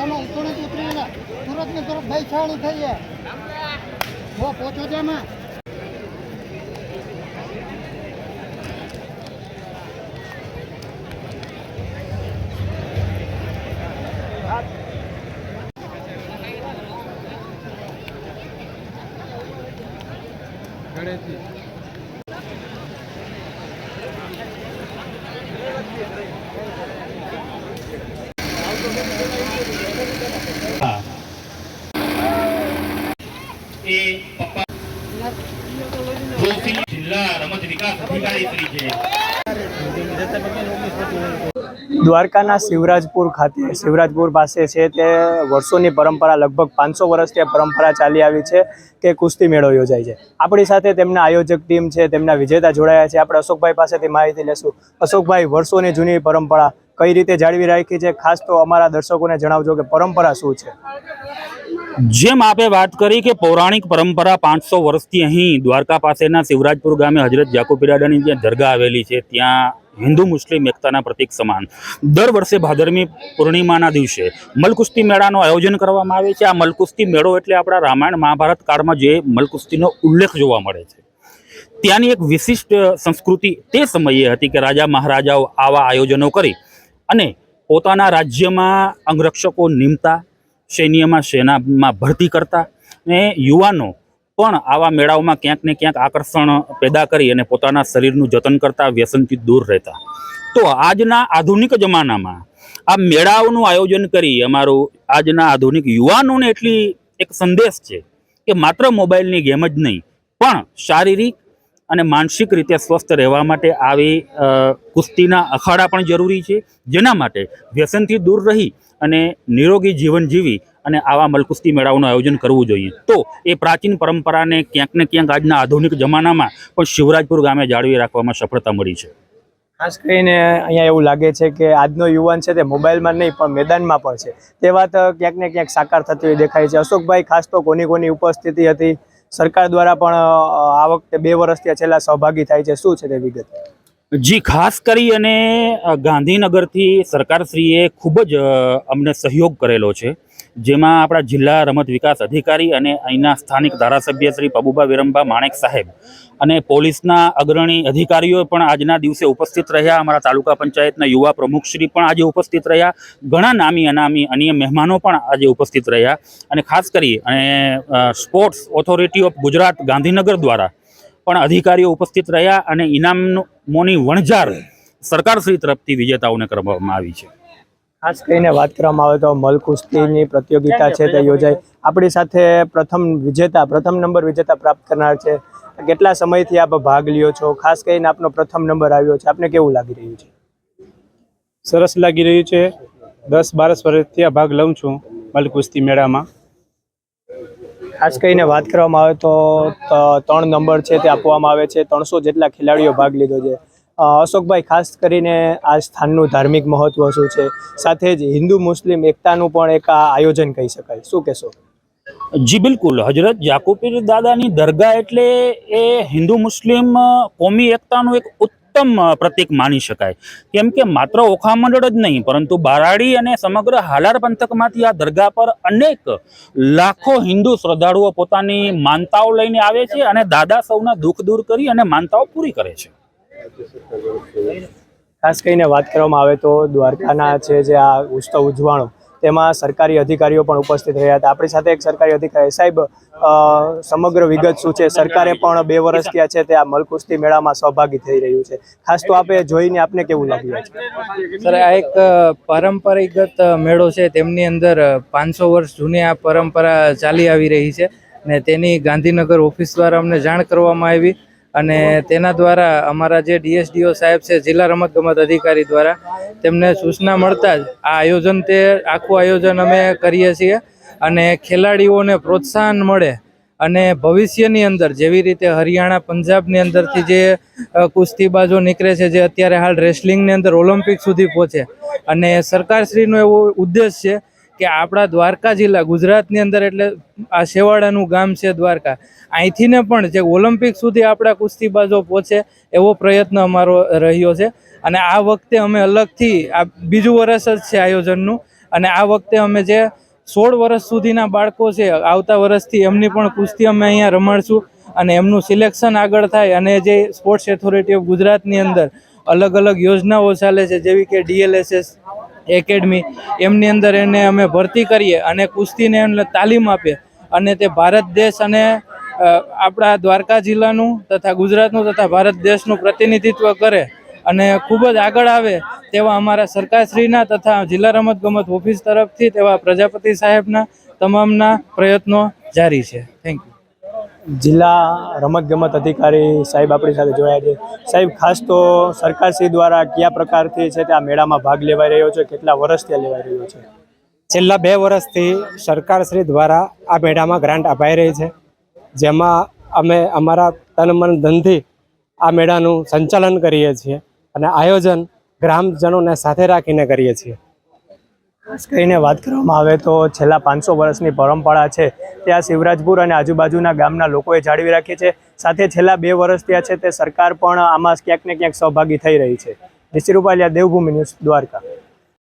આમાં ઉતોડે તો ઉતરી ગયા સુરતની તરફ ભાઈ છાણી થઈ છે હો પહોંચો તેમાં. દ્વારકાના શિવરાજપુર ખાતે, શિવરાજપુર પાસે છે તે વર્ષોની પરંપરા, લગભગ પાંચસો વર્ષથી પરંપરા ચાલી આવી છે કે કુસ્તી મેળો યોજાય છે. આપણી સાથે તેમના આયોજક ટીમ છે, તેમના વિજેતા જોડાયા છે. આપણે અશોકભાઈ પાસેથી માહિતી લેશું. અશોકભાઈ, વર્ષોની જૂની પરંપરા કઈ રીતે જાળવી રાખી છે? ખાસ તો અમારા દર્શકોને જણાવજો કે પરંપરા શું છે? જેમ આપે વાત કરી કે પૌરાણિક પરંપરા પાંચસો વર્ષથી અહીં દ્વારકા પાસેના શિવરાજપુર ગામે હજરત જાકુબ જ્યાં દરગાહ આવેલી છે, ત્યાં હિન્દુ મુસ્લિમ એકતાના પ્રતિક સમાન. દર વર્ષે ભાદરમી પૂર્ણિમાના દિવસે મલકુસ્તી મેળાનું આયોજન કરવામાં આવે છે. આ મલકુસ્તી મેળો એટલે આપણા રામાયણ મહાભારત કાળમાં જે મલકુસ્તીનો ઉલ્લેખ જોવા મળે છે. ત્યાંની એક વિશિષ્ટ સંસ્કૃતિ તે સમયે હતી કે રાજા મહારાજાઓ આવા આયોજનો કરી અને પોતાના રાજ્યમાં અંગરક્ષકો નિમતા, સૈન્યમાં સેનામાં ભરતી કરતા ને યુવાનો પણ આવા મેળાઓમાં ક્યાંક ને ક્યાંક આકર્ષણ પેદા કરી અને પોતાના શરીરનું જતન કરતા વ્યસનથી દૂર રહેતા. તો આજના આધુનિક જમાનામાં આ મેળાઓનું આયોજન કરી અમારું આજના આધુનિક યુવાનોને એટલી એક સંદેશ છે કે માત્ર મોબાઈલની ગેમ જ નહીં, પણ શારીરિક અને માનસિક રીતે સ્વસ્થ રહેવા માટે આવી કુસ્તીના અખાડા પણ જરૂરી છે, જેના માટે વ્યસનથી દૂર રહી અને નિરોગી જીવન જીવી અને આવા મલકુસ્તી મેળાઓનું આયોજન કરવું જોઈએ. તો એ પ્રાચીન પરંપરાને ક્યાંક ને ક્યાંક આજના આધુનિક જમાનામાં પણ શિવરાજપુર ગામે જાળવી રાખવામાં સફળતા મળી છે. ખાસ કરીને અહીંયા એવું લાગે છે કે આજનો યુવાન છે તે મોબાઈલમાં નહીં, પણ મેદાનમાં પણ છે. તે વાત ક્યાંક ને ક્યાંક સાકાર થતી હોય દેખાય છે. અશોકભાઈ, ખાસ તો કોની કોની ઉપસ્થિતિ હતી? સરકાર દ્વારા પણ આ વખતે બે વર્ષથી છેલ્લા સહભાગી થાય છે. શું છે તે વિગત? જી, ખાસ કરી અને ગાંધીનગરથી સરકારશ્રીએ ખૂબ જ અમને સહયોગ કરેલો છે. જેમાં આપણા જિલ્લા રમત વિકાસ અધિકારી અને અહીંના સ્થાનિક ધારાસભ્ય શ્રી પબુભા વિરમભા માણેક સાહેબ અને પોલીસના અગ્રણી અધિકારીઓ પણ આજના દિવસે ઉપસ્થિત રહ્યા. અમારા તાલુકા પંચાયતના યુવા પ્રમુખશ્રી પણ આજે ઉપસ્થિત રહ્યા. ઘણા નામી અનામી અન્ય મહેમાનો પણ આજે ઉપસ્થિત રહ્યા. અને ખાસ કરી અને sports authority of Gujarat Gandhinagar દ્વારા પણ અધિકારીઓ ઉપસ્થિત રહ્યા અને ઇનામોની વણઝાર સરકારશ્રી તરફથી વિજેતાઓને કરવામાં આવી છે. ખાસ કરીને વાત કરવામાં આવે તો મલ કુસ્તીની પ્રતિયોગિતા છે તે યોજાઈ. આપણી સાથે પ્રથમ વિજેતા પ્રથમ નંબર વિજેતા પ્રાપ્ત કરનાર છે. કેટલા સમયથી આપ ભાગ લ્યો છો? ખાસ કરીને આપનો પ્રથમ નંબર આવ્યો છે. આપને કેવું લાગી રહ્યું છે? સરસ લાગી રહ્યું છે. દસ બારસ વર્ષથી આ ભાગ લઉં છું મલકુસ્તી મેળામાં. ખાસ કરીને વાત કરવામાં આવે તો ત્રણ નંબર છે તે આપવામાં આવે છે. ત્રણસો જેટલા ખેલાડીઓ ભાગ લીધો છે. અશોકભાઈ, ખાસ કરીને આ સ્થાનનું ધાર્મિક મહત્વ શું છે? સાથે જ હિન્દુ, મુસ્લિમ, એકતાનું પણ એક આ આયોજન કહી શકાય. શું કહેશો? જી, બિલકુલ. હજરત યાકુબીર દાદાની દરગાહ એટલે એ હિન્દુ, મુસ્લિમ, કોમી એકતાનું એક ઉત્તમ પ્રતિક માની શકાય. કેમ કે માત્ર ઓખા મંડળ જ નહીં, પરંતુ બારાડી અને સમગ્ર હાલાર પંથકમાંથી આ દરગાહ પર અનેક લાખો હિન્દુ શ્રદ્ધાળુઓ પોતાની માનતાઓ લઈને આવે છે અને દાદા સૌના દુઃખ દૂર કરી અને માનતાઓ પૂરી કરે છે. ખાસ કરીને વાત કરવામાં આવે તો દ્વારકાના છે જે આ ઉત્સવ ઉજવાણો, તેમાં સરકારી અધિકારીઓ પણ ઉપસ્થિત રહ્યા હતા. આપણી સાથે એક સરકારી અધિકારી સાહેબ સમગ્ર વિગત શું છે? સરકારે પણ બે વર્ષ થયા છે તે આ મલકુસ્તી મેળામાં સહભાગી થઈ રહ્યું છે. ખાસ તો આપે જોઈને આપને કેવું લાગ્યું? છે સર, આ એક પરંપરાગત મેળો છે. તેમની અંદર પાંચસો વર્ષ જૂની આ પરંપરા ચાલી આવી રહી છે ને તેની ગાંધીનગર ઓફિસ દ્વારા અમને જાણ કરવામાં આવી. અને તેના દ્વારા અમારા જે ડીએસડીઓ સાહેબ છે, જિલ્લા રમત ગમત અધિકારી દ્વારા તેમને સૂચના મળતા જ આ આયોજન તે આખું આયોજન અમે કરીએ છીએ અને ખેલાડીઓને પ્રોત્સાહન મળે અને ભવિષ્યની અંદર જેવી રીતે હરિયાણા પંજાબની અંદરથી જે કુસ્તીબાજો નીકળે છે, જે અત્યારે હાલ રેસલિંગની અંદર ઓલિમ્પિક સુધી પહોંચે અને સરકારશ્રીનો એવો ઉદ્દેશ છે કે આપણા દ્વારકા જિલ્લા, ગુજરાતની અંદર એટલે આ શેવાડાનું ગામ છે દ્વારકા. અહીંથી ને પણ જે ઓલિમ્પિક સુધી આપણા કુસ્તીબાજો પહોંચે એવો પ્રયત્ન અમારો રહ્યો છે. અને આ વખતે અમે અલગથી આ બીજું વર્ષ જ છે આયોજનનું. અને આ વખતે અમે જે સોળ વર્ષ સુધીના બાળકો છે, આવતા વર્ષથી એમની પણ કુસ્તી અમે અહીંયા રમાડશું. અને એમનું સિલેક્શન આગળ થાય અને જે સ્પોર્ટ્સ ઓથોરિટી ઓફ ગુજરાતની અંદર અલગ અલગ યોજનાઓ ચાલે છે, જેવી કે ડીએલએસએસ એકેડમી, એમની અંદર એને અમે ભરતી કરીએ અને કુસ્તીને એમને તાલીમ આપીએ. અને તે ભારત દેશ અને આપણા દ્વારકા જિલ્લાનું તથા ગુજરાતનું તથા ભારત દેશનું પ્રતિનિધિત્વ કરે અને ખૂબ જ આગળ આવે તેવા અમારા સરકારશ્રીના તથા જિલ્લા રમતગમત ઓફિસ તરફથી તેવા પ્રજાપતિ સાહેબના તમામના પ્રયત્નો જારી છે. થેન્ક યુ જિલ્લા રમતગમત અધિકારી સાહેબ આપણી સાથે જોડાયા છે. સાહેબ, ખાસ તો સરકારશ્રી દ્વારા કયા પ્રકારથી છે તે આ મેળામાં ભાગ લેવાઈ રહ્યો છે? કેટલા વર્ષથી લેવાઈ રહ્યો છે? છેલ્લા બે વર્ષથી સરકારશ્રી દ્વારા આ મેળામાં ગ્રાન્ટ અપાઈ રહી છે. જેમાં અમે અમારા તન મન ધનથી આ મેળાનું સંચાલન કરીએ છીએ અને આયોજન ગ્રામજનોને સાથે રાખીને કરીએ છીએ. ખાસ કરીને વાત કરવામાં આવે તો છેલ્લા પાંચસો વર્ષની પરંપરા છે ત્યાં શિવરાજપુર અને આજુબાજુના ગામના લોકોએ જાળવી રાખી છે. સાથે છેલ્લા બે વર્ષ ત્યાં છે તે સરકાર પણ આમાં ક્યાંક ને ક્યાંક સહભાગી થઈ રહી છે. ઋષિ રૂપાલિયા, દેવભૂમિ ન્યૂઝ, દ્વારકા.